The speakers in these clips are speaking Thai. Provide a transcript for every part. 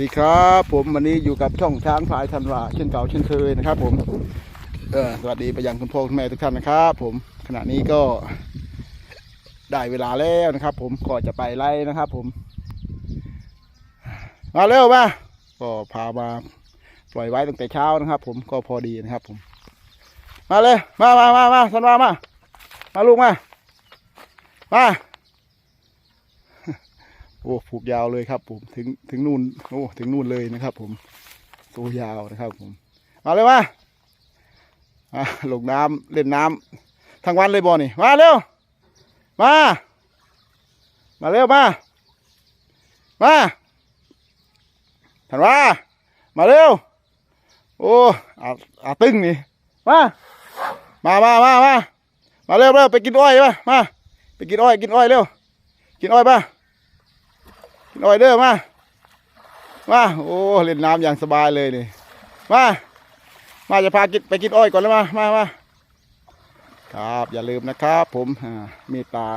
ดีครับผมวันนี้อยู่กับช่องช้างพลายธันวาเช่นเก่าเช่นเคยนะครับ ผมเออสวัสดีไปยังคุณพ่อคุณแม่ทุกท่านนะครับ ผมขณะนี้ก็ได้เวลาแล้วนะครับ ผมก็จะไปไล่นะครับ ผม มาเร็วมาก็พามาปล่อยไว้ตั้งแต่เช้านะครับ ผมก็พอดีนะครับ ผม มาเลยมามามามาธันวามามาลูกมามา โอ้ผูกยาวเลยครับ ผมถึงถึงนู่นโอ้ถึงนู่นเลยนะครับ ผมตัวยาวนะครับ ผมมาเลยมามาลงน้ำเล่นน้ำทั้งวันเลยบอนี่มาเร็วมา มาเร็วมามาถันว่า มาเร็ว โอ้อาอาตึงนี่มามามามามามาเร็วเร็วไปกินอ้อยมามา ไปกินอ้อยกินอ้อยเร็ว กินอ้อยป่ะ กินอ้อยเด้อมามาโอ้เล่นน้ำอย่างสบายเลยนี่มามาจะพากินไปกินอ้อยก่อนแล้วมามามาครับอย่าลืมนะครับ ผมอ่าเมตตา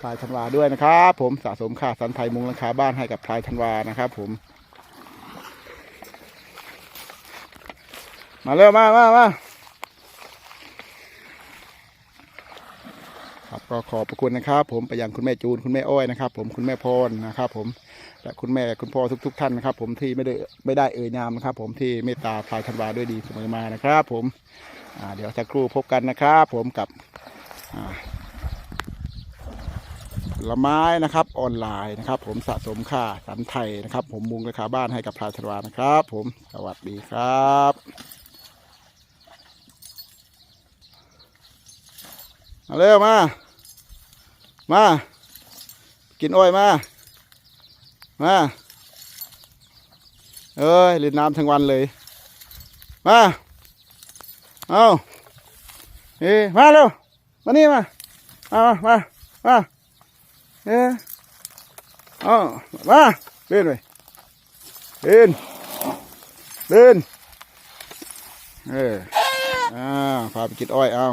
พลายธันวาด้วยนะครับ ผมสะสมค่าสันไทยมุงหลังคาบ้านให้กับพลายธันวานะครับ ผม มาเร็วมามามา ครับก็ขอบพระคุณนะครับ ผมไปยังคุณแม่จูนคุณแม่อ้อยนะครับ ผมคุณแม่พรนะครับ ผมและคุณแม่คุณพ่อทุกๆท่านนะครับ ผมที่ไม่ได้ไม่ได้เอ่ยนามนะครับ ผมที่เมตตาพายธันวาด้วยดีเสมอมานะครับ ผมเดี๋ยวสักครู่พบกันนะครับ ผมกับผลไม้นะครับออนไลน์นะครับ ผมสะสมค่าสันไทยนะครับ ผมมุงราคาบ้านให้กับพายธันวานะครับ ผมสวัสดีครับ มาเร็วมา มา กินอ้อยมา มาเอ้ยเล่นน้ำทั้งวันเลย มาเอาเอ้มาเร็วมานี่มามามามาเอ้เอามาเล่นไปเล่นเล่นเอออ่าพาไปกินอ้อยเอา